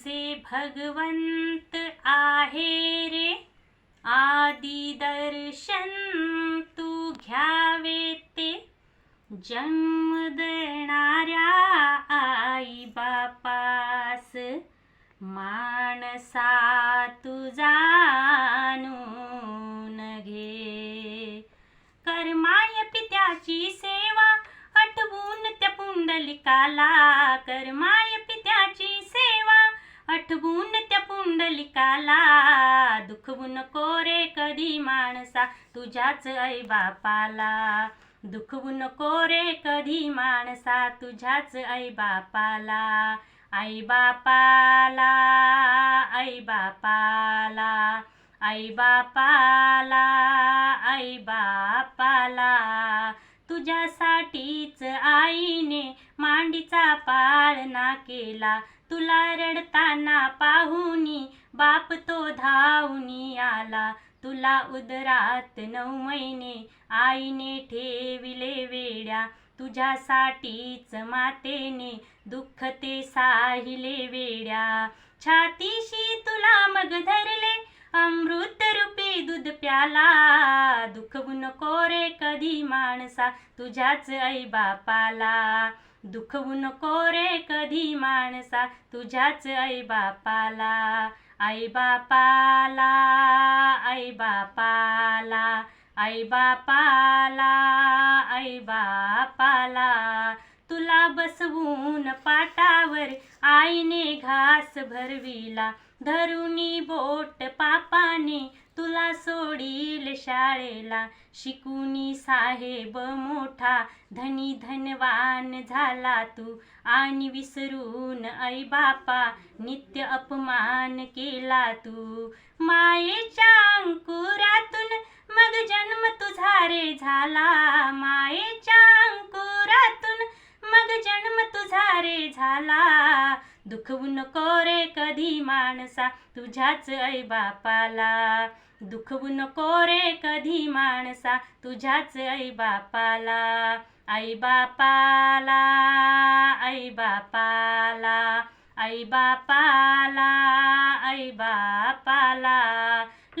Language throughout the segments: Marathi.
तुझे भगवंत आहे रे. आदी दर्शन तू घ्यावे ते. जन्म देणाऱ्या आई बापास. माणसा तुझा घे. करमाय पित्याची सेवा आठवून त्या पुंडलिकाला कर्माय आठवून त्या पुंडलिकाला. दुखवून कोरे कधी माणसा तुझ्याच आई बापाला. दुखवून कोरे कधी माणसा तुझ्याच आई बापाला. आई बापाला आई बापाला. आई बापाला आई बापाला. तुझ्यासाठीच आईने मांडीचा पाळणा केला. तुला रडताना पाहुनी बाप तो धावनी आला. तुला उदरात नऊ महिने आईने ठेविले वेड्या. तुझ्यासाठीच मातेने दुःख ते साहिले वेड्या. छातीशी तुला मग धरले अमृत रूपी दूध प्याला. दुःख नको रे कधी माणसा तुझ्याच आई बापाला. दुखवून कोरे कधी माणसा तुझ्याच आई बापाला. आई बापाला आई बापाला. आई बापाला आई बापाला. तुला बसवून पाटावर आईने घास भरविला. धरुनी बोट पापाने तुला सोडील शाळेला. शिकुनी साहेब मोठा धनी धनवान झाला तू. आणि विसरून आई बापा नित्य अपमान केला तू. मायेच्या अंकुरातून मग जन्म तुझा रे झाला. मायेच्या झाला दुखवू नको रे कोरे कधी माणसा तुझ्याच आई बापाला. दुखवून कोरे कधी माणसा तुझ्याच आई बापाला. आई बापाला आई बापाला. आई बापाला आई बापाला.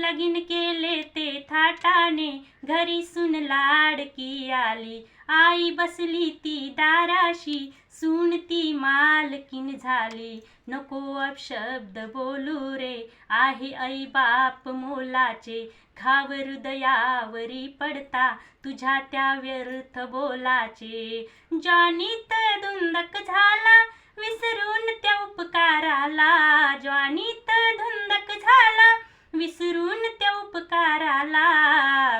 लगीन केले ते थाटाने घरी सुन लाडकी आली आई बसली ती दाराशी सून ती मालकीन झाली. नको अपशब्द बोलू रे आहे आई बाप मोलाचे. घाव हृदयावरी पडता तुझ्या त्या व्यर्थ बोलाचे. ज्वानीत धुंदक झाला विसरून त्या उपकाराला विसरून त्या उपकाराला.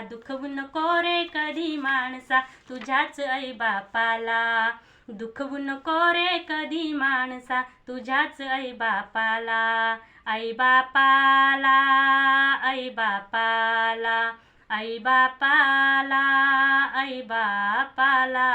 दुखवून कोरे कधी माणसा तुझ्याच आई बापाला. दुखवून कोरे कधी माणसा तुझ्याच आई बापाला. आई बापाला आई बापाला. आई बापाला आई बापाला.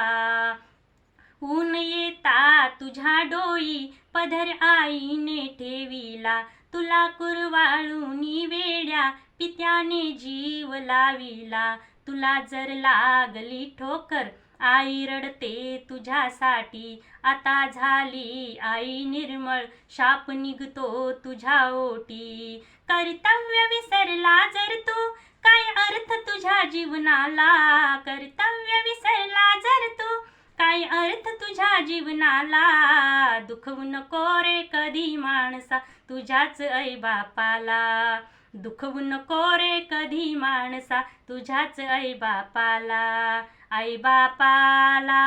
ऊन येता तुझ्या डोई पधर आईने ठेविला. तुला कुरवाळूनी वेड्या पित्याने जीव लाविला. तुला जर लागली ठोकर आई रडते तुझ्यासाठी. आता झाली आई निर्मळ शाप निघतो तुझ्या ओटी. कर्तव्य विसरला जर तू काय अर्थ तुझ्या जीवनाला? कर्तव्य विसरला जर तू काय अर्थ तुझ्या जीवनाला दुखवून कोरे कधी माणसा तुझ्याच आई बापाला. दुखवून कोरे कधी माणसा तुझ्याच आई बापाला. आई बापाला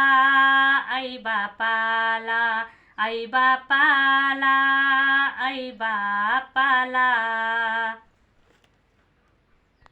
आई बापाला. आई बापाला आई बापाला.